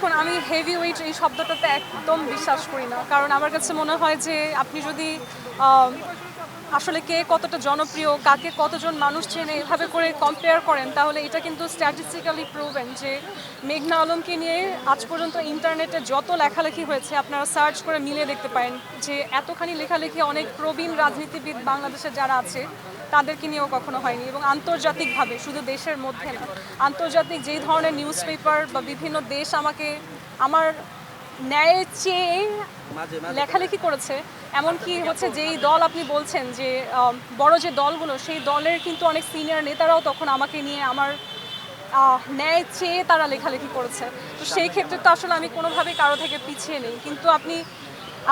এখন আমি heavy weight এই শব্দটাতে একদম বিশ্বাস করি না। কারণ আমার কাছে মনে হয় যে আপনি যদি আসলে কে কতটা জনপ্রিয়, কাকে কতজন মানুষ চেনে, এভাবে করে কম্পেয়ার করেন, তাহলে এটা কিন্তু স্ট্যাটিস্টিক্যালি প্রুভেন যে মেঘনা আলমকে নিয়ে আজ পর্যন্ত ইন্টারনেটে যত লেখালেখি হয়েছে, আপনারা সার্চ করে মিলে দেখতে পারেন যে এতখানি লেখালেখি অনেক প্রবীণ রাজনীতিবিদ বাংলাদেশে যারা আছে তাদেরকে নিয়েও কখনো হয়নি এবং আন্তর্জাতিকভাবে শুধু দেশের মধ্যে না আন্তর্জাতিক যেই ধরনের নিউজ পেপার বা বিভিন্ন দেশ আমাকে আমার ন্যায় চেয়ে লেখালেখি করেছে এমনকি হচ্ছে যেই দল আপনি বলছেন যে বড় যে দলগুলো সেই দলের কিন্তু অনেক সিনিয়র নেতারাও তখন আমাকে নিয়ে আমার ন্যায় চেয়ে তারা লেখালেখি করেছে। তো সেই ক্ষেত্রে তো আসলে আমি কোনোভাবেই কারও থেকে পিছিয়ে নেই। কিন্তু আপনি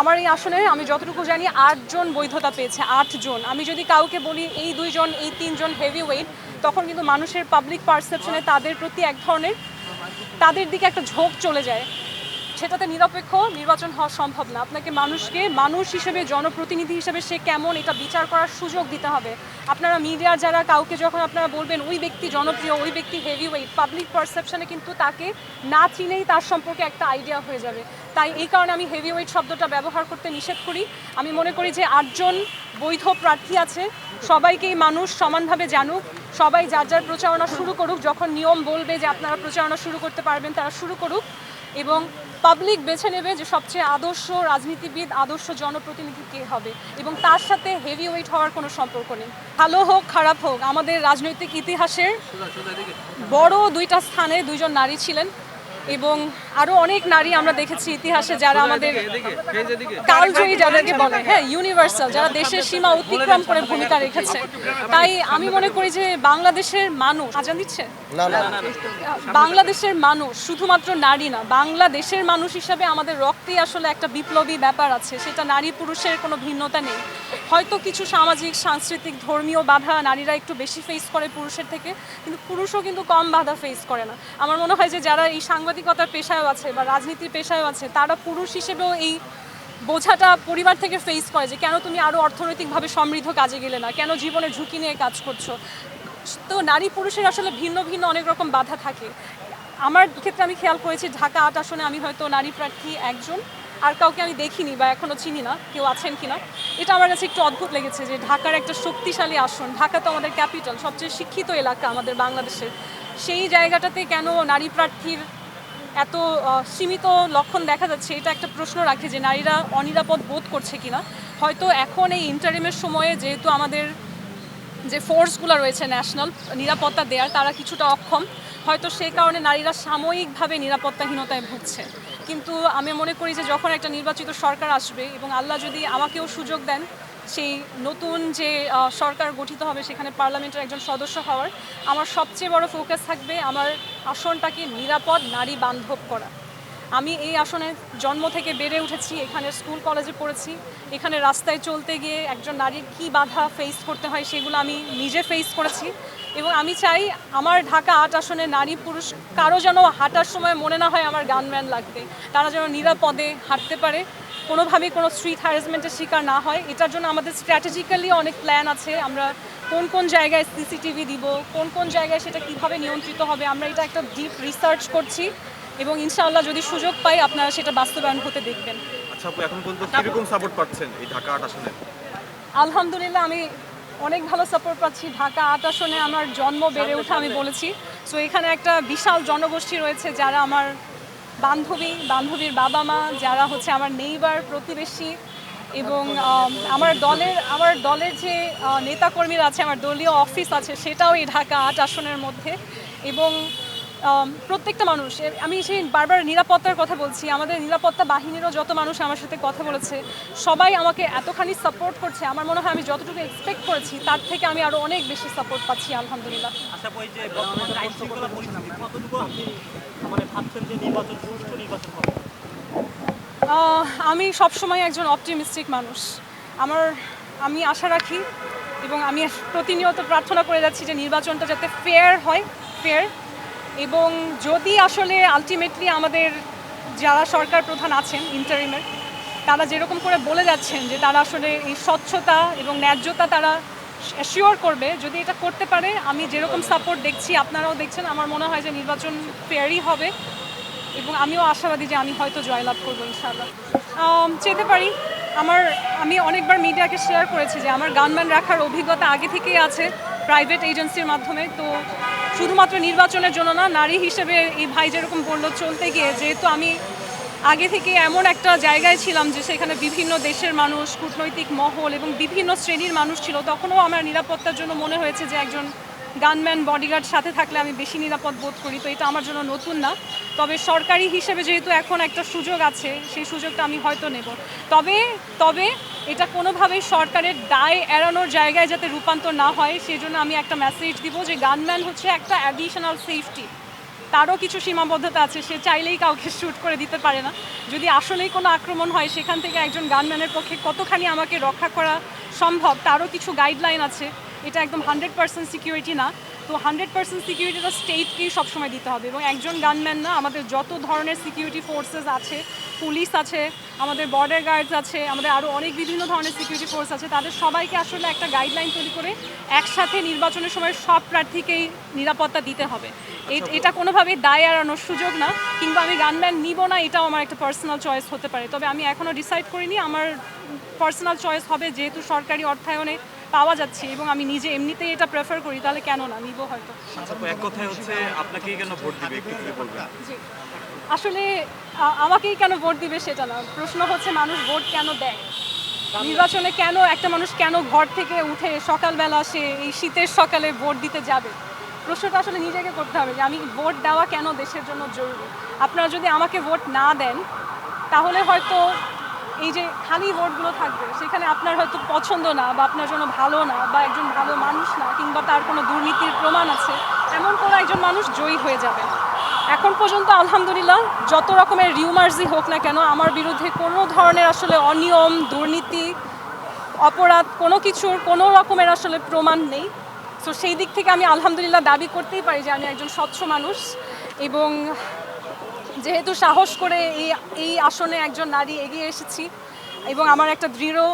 আমার এই আসলে আমি যতটুকু জানি, আটজন বৈধতা পেয়েছে, আটজন। আমি যদি কাউকে বলি, এই দুইজন, এই তিনজন হেভি ওয়েট তখন কিন্তু মানুষের পাবলিক পারসেপশনে তাদের প্রতি এক ধরনের, তাদের দিকে একটা ঝোঁক চলে যায়। সেটাতে নিরপেক্ষ নির্বাচন হওয়া সম্ভব না। আপনাকে মানুষকে মানুষ হিসেবে, জনপ্রতিনিধি হিসেবে সে কেমন এটা বিচার করার সুযোগ দিতে হবে। আপনারা মিডিয়ার যারা, কাউকে যখন আপনারা বলবেন ওই ব্যক্তি জনপ্রিয়, ওই ব্যক্তি হেভি ওয়েট পাবলিক পারসেপশনে কিন্তু তাকে না চিনেই তার সম্পর্কে একটা আইডিয়া হয়ে যাবে। তাই এই কারণে আমি হেভি ওয়েট শব্দটা ব্যবহার করতে নিষেধ করি। আমি মনে করি যে আটজন বৈধ প্রার্থী আছে, সবাইকেই মানুষ সমানভাবে জানুক, সবাই যার যার প্রচারণা শুরু করুক, যখন নিয়ম বলবে যে আপনারা প্রচারণা শুরু করতে পারবেন, তারা শুরু করুক। এবং পাবলিক বেছে নেবে যে সবচেয়ে আদর্শ রাজনীতিবিদ আদর্শ জনপ্রতিনিধি কে হবে এবং তার সাথে হেভি ওয়েট হওয়ার কোনো সম্পর্ক নেই। ভালো হোক খারাপ হোক আমাদের রাজনৈতিক ইতিহাসের বড় দুইটা স্থানে দুইজন নারী ছিলেন। এবং আরও অনেক নারী আমরা দেখেছি ইতিহাসে যারা আমাদের কালজয়ী যাদেরকে বলে হ্যাঁ ইউনিভার্সাল যারা দেশের সীমা অতিক্রম করে ভূমিকা রেখেছে। তাই আমি মনে করি যে বাংলাদেশের মানুষ আজান দিচ্ছে? বাংলাদেশের মানুষ শুধুমাত্র নারী না বাংলাদেশের মানুষ হিসাবে আমাদের রক্তেই আসলে একটা বিপ্লবী ব্যাপার আছে সেটা নারী পুরুষের কোনো ভিন্নতা নেই। হয়তো কিছু সামাজিক, সাংস্কৃতিক, ধর্মীয় বাধা নারীরা একটু বেশি ফেস করে পুরুষের থেকে, কিন্তু পুরুষও কিন্তু কম বাধা ফেস করে না। আমার মনে হয় যে যারা এই সাংবাদিকতার পেশায়ও আছে বা রাজনীতির পেশায়ও আছে, তারা পুরুষ হিসেবেও এই বোঝাটা পরিবার থেকে ফেস করে যে কেন তুমি আরও অর্থনৈতিকভাবে সমৃদ্ধ কাজে গেলে না, কেন জীবনের ঝুঁকি নিয়ে কাজ করছ। তো নারী পুরুষের আসলে ভিন্ন ভিন্ন অনেক রকম বাধা থাকে। আমার ক্ষেত্রে আমি খেয়াল করেছি ঢাকা আট আসনে আমি হয়তো নারী প্রার্থী একজন। আর কাউকে আমি দেখিনি বা এখনও চিনি না, কেউ আছেন কিনা। এটা আমার কাছে একটু অদ্ভুত লেগেছে যে ঢাকার একটা শক্তিশালী আসন, ঢাকা তো আমাদের ক্যাপিটাল, সবচেয়ে শিক্ষিত এলাকা আমাদের বাংলাদেশের, সেই জায়গাটাতে কেন নারী প্রার্থীর এত সীমিত লক্ষণ দেখা যাচ্ছে? এটা একটা প্রশ্ন রাখে যে নারীরা অনিরাপদ বোধ করছে কিনা? হয়তো এখন এই ইন্টারিমের সময়ে যেহেতু আমাদের যে ফোর্সগুলো রয়েছে ন্যাশনাল নিরাপত্তা দেওয়ার তারা কিছুটা অক্ষম। হয়তো সেই কারণে নারীরা সাময়িকভাবে নিরাপত্তাহীনতায় ভুগছে। কিন্তু আমি মনে করি যে যখন একটা নির্বাচিত সরকার আসবে এবং আল্লাহ যদি আমাকেও সুযোগ দেন সেই নতুন যে সরকার গঠিত হবে সেখানে পার্লামেন্টের একজন সদস্য হওয়ার, আমার সবচেয়ে বড় ফোকাস থাকবে আমার আসনটাকে নিরাপদ নারী বান্ধব করা। আমি এই আসনে জন্ম থেকে বেড়ে উঠেছি, এখানে স্কুল, কলেজে পড়েছি। এখানে রাস্তায় চলতে গিয়ে একজন নারীর কী বাধা ফেস করতে হয় সেগুলো আমি নিজে ফেস করেছি এবং আমি চাই আমার ঢাকা আট আসনে নারী পুরুষ কারও যেন হাঁটার সময় মনে না হয় আমার গানম্যান লাগবে। তারা যেন নিরাপদে হাঁটতে পারে। কোনোভাবেই কোনো স্ট্রিট হ্যারাসমেন্টের শিকার না হয়। এটার জন্য আমাদের স্ট্র্যাটেজিক্যালি অনেক প্ল্যান আছে। আমরা কোন কোন জায়গায় সিসিটিভি দিব, কোন কোন জায়গায় সেটা কীভাবে নিয়ন্ত্রিত হবে, আমরা এটা একটা ডিপ রিসার্চ করছি। এবং ইনশাআল্লাহ যদি সুযোগ পাই আপনারা সেটা বাস্তবায়ন হতে দেখবেন। আচ্ছা আপু এখন পর্যন্ত কীরকম সাপোর্ট পাচ্ছেন এই ঢাকা আট আসনে? আলহামদুলিল্লাহ আমি অনেক ভালো সাপোর্ট পাচ্ছি। ঢাকা আট আসনে আমার জন্ম বেড়ে ওঠা আমি বলেছি। সো এখানে একটা বিশাল জনগোষ্ঠী রয়েছে যারা আমার বান্ধবী বান্ধবীর বাবা মা যারা হচ্ছে আমার নেইবার প্রতিবেশী এবং আমার দলের আমার দলের যে নেতাকর্মীরা আছে আমার দলীয় অফিস আছে সেটাও এই ঢাকা আট আসনের মধ্যে। এবং প্রত্যেকটা মানুষ আমি সেই বারবার নিরাপত্তার কথা বলছি আমাদের নিরাপত্তা বাহিনীরও যত মানুষ আমার সাথে কথা বলেছে সবাই আমাকে এতখানি সাপোর্ট করছে আমার মনে হয় আমি যতটুকু এক্সপেক্ট করেছি তার থেকে আমি আরও অনেক বেশি সাপোর্ট পাচ্ছি আলহামদুলিল্লাহ। মানে আমি সবসময় একজন অপটিমিস্টিক মানুষ। আমার আমি আশা রাখি এবং আমি প্রতিনিয়ত প্রার্থনা করে যাচ্ছি যে নির্বাচনটা যাতে ফেয়ার হয় ফেয়ার এবং যদি আসলে আলটিমেটলি আমাদের যারা সরকার প্রধান আছেন ইন্টারিমের তারা যেরকম করে বলে যাচ্ছেন যে তারা আসলে এই স্বচ্ছতা এবং ন্যায্যতা তারা অ্যাসিওর করবে, যদি এটা করতে পারে, আমি যেরকম সাপোর্ট দেখছি, আপনারাও দেখছেন, আমার মনে হয় যে নির্বাচন ফেয়ারই হবে এবং আমিও আশাবাদী যে আমি হয়তো জয়লাভ করব, ইনশাআল্লাহ। চেতে পারি। আমার, আমি অনেকবার মিডিয়াকে শেয়ার করেছি যে আমার গানম্যান রাখার অভিজ্ঞতা আগে থেকেই আছে প্রাইভেট এজেন্সির মাধ্যমে, তো শুধুমাত্র নির্বাচনের জন্য না, নারী হিসেবে এই ভাই যেরকম বলল, চলতে গিয়ে যেহেতু আমি আগে থেকে এমন একটা জায়গায় ছিলাম যে সেখানে বিভিন্ন দেশের মানুষ, কূটনৈতিক মহল এবং বিভিন্ন শ্রেণির মানুষ ছিল, তখনও আমার নিরাপত্তার জন্য মনে হয়েছে যে একজন গানম্যান, বডিগার্ড সাথে থাকলে আমি বেশি নিরাপদ বোধ করি। তো এটা আমার জন্য নতুন না। তবে সরকারি হিসেবে যেহেতু এখন একটা সুযোগ আছে, সেই সুযোগটা আমি হয়তো নেব। তবে তবে এটা কোনোভাবেই সরকারের দায় এড়ানোর জায়গায় যাতে রূপান্তর না হয় সেই জন্য আমি একটা মেসেজ দিব যে গানম্যান হচ্ছে একটা অ্যাডিশনাল সেফটি তারও কিছু সীমাবদ্ধতা আছে, সে চাইলেই কাউকে শ্যুট করে দিতে পারে না। যদি আসলেই কোনো আক্রমণ হয়, সেখান থেকে একজন গানম্যানের পক্ষে কতখানি আমাকে রক্ষা করা সম্ভব, তারও কিছু গাইডলাইন আছে। এটা একদম হান্ড্রেড পার্সেন্ট সিকিউরিটি না। তো হান্ড্রেড পার্সেন্ট সিকিউরিটিটা স্টেটকেই সবসময় দিতে হবে এবং একজন গানম্যান না, আমাদের যত ধরনের সিকিউরিটি ফোর্সেস আছে পুলিশ আছে আমাদের বর্ডার গার্ডস আছে আমাদের আরও অনেক বিভিন্ন ধরনের সিকিউরিটি ফোর্স আছে। তাদের সবাইকে আসলে একটা গাইডলাইন তৈরি করে একসাথে নির্বাচনের সময় সব প্রার্থীকেই নিরাপত্তা দিতে হবে। এ- এটা কোনোভাবেই দায় এড়ানোর সুযোগ না কিংবা আমি গানম্যান নিব না এটাও আমার একটা পার্সোনাল চয়েস হতে পারে। তবে আমি এখনও ডিসাইড করিনি আমার পার্সোনাল চয়েস হবে যেহেতু সরকারি অর্থায়নে পাওয়া যাচ্ছে এবং আমি নিজে এমনিতেই এটা প্রেফার করি তাহলে কেন না? নিব হয়তো। আচ্ছা এক কথায় হচ্ছে আপনাকে কেন ভোট দিবে একটু জি। আসলে আমাকেই কেন ভোট দিবে সেটা না। প্রশ্ন হচ্ছে মানুষ ভোট কেন দেয়? নির্বাচনে কেন একটা মানুষ কেন ঘর থেকে উঠে সকালবেলা সে এই শীতের সকালে ভোট দিতে যাবে? প্রশ্নটা আসলে নিজেকে করতে হবে যে আমি ভোট দেওয়া কেন দেশের জন্য জরুরি? আপনারা যদি আমাকে ভোট না দেন তাহলে হয়তো এই যে খালি ভোটগুলো থাকবে, সেখানে আপনার হয়তো পছন্দ না বা আপনার জন্য ভালো না বা একজন ভালো মানুষ না কিংবা তার কোনো দুর্নীতির প্রমাণ আছে, এমন কোনো একজন মানুষ জয়ী হয়ে যাবে। এখন পর্যন্ত আলহামদুলিল্লাহ যত রকমের রিউমার্সই হোক না কেন, আমার বিরুদ্ধে কোনো ধরনের আসলে অনিয়ম, দুর্নীতি, অপরাধ কোনো কিছুর কোনো রকমের আসলে প্রমাণ নেই। সো সেই দিক থেকে আমি আলহামদুলিল্লাহ দাবি করতেই পারি যে আমি একজন স্বচ্ছ মানুষ এবং যেহেতু সাহস করে এই এই আসনে একজন নারী এগিয়ে এসেছি এবং আমার একটা দৃঢ়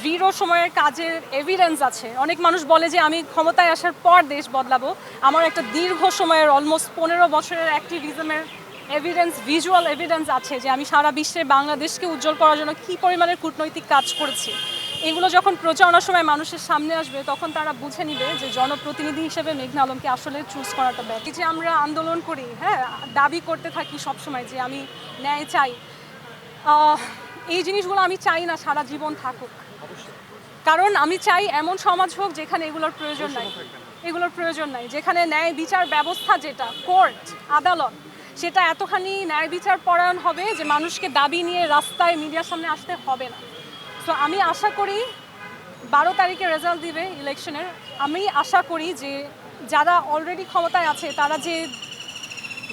দৃঢ় সময়ের কাজের এভিডেন্স আছে। অনেক মানুষ বলে যে আমি ক্ষমতায় আসার পর দেশ বদলাবো। আমার একটা দীর্ঘ সময়ের অলমোস্ট পনেরো বছরের অ্যাক্টিভিজমের এভিডেন্স ভিজুয়াল এভিডেন্স আছে যে আমি সারা বিশ্বে বাংলাদেশকে উজ্জ্বল করার জন্য কী পরিমাণের কূটনৈতিক কাজ করেছি। এগুলো যখন প্রচারণার সময় মানুষের সামনে আসবে, তখন তারা বুঝে নিবে যে জনপ্রতিনিধি হিসেবে মেঘনা আলমকে আসলে চুজ করাটা এই যে আমরা আন্দোলন করি হ্যাঁ দাবি করতে থাকি সবসময় যে আমি ন্যায় চাই। এই জিনিসগুলো আমি চাই না, সারা জীবন থাকুক। কারণ আমি চাই এমন সমাজ হোক যেখানে এগুলোর প্রয়োজন নাই। এগুলোর প্রয়োজন নাই। যেখানে ন্যায় বিচার ব্যবস্থা যেটা কোর্ট আদালত, সেটা এতখানি ন্যায় বিচার পরায়ণ হবে যে মানুষকে দাবি নিয়ে রাস্তায় মিডিয়ার সামনে আসতে হবে না। তো আমি আশা করি বারো তারিখে রেজাল্ট দিবে ইলেকশনের আমি আশা করি যে যারা অলরেডি ক্ষমতায় আছে, তারা যে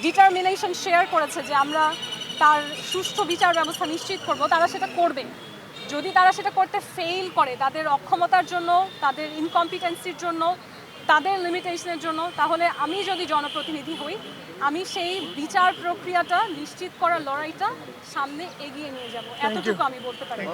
ডিটারমিনেশন শেয়ার করেছে যে আমরা তার সুষ্ঠু বিচার ব্যবস্থা নিশ্চিত করব, তারা সেটা করবে। যদি তারা সেটা করতে ফেইল করে, তাদের অক্ষমতার জন্য, তাদের ইনকম্পিটেন্সির জন্য তাদের লিমিটেশনের জন্য তাহলে আমি যদি জনপ্রতিনিধি হই আমি সেই বিচার প্রক্রিয়াটা নিশ্চিত করার লড়াইটা সামনে এগিয়ে নিয়ে যাব। এতটুকু আমি বলতে পারি।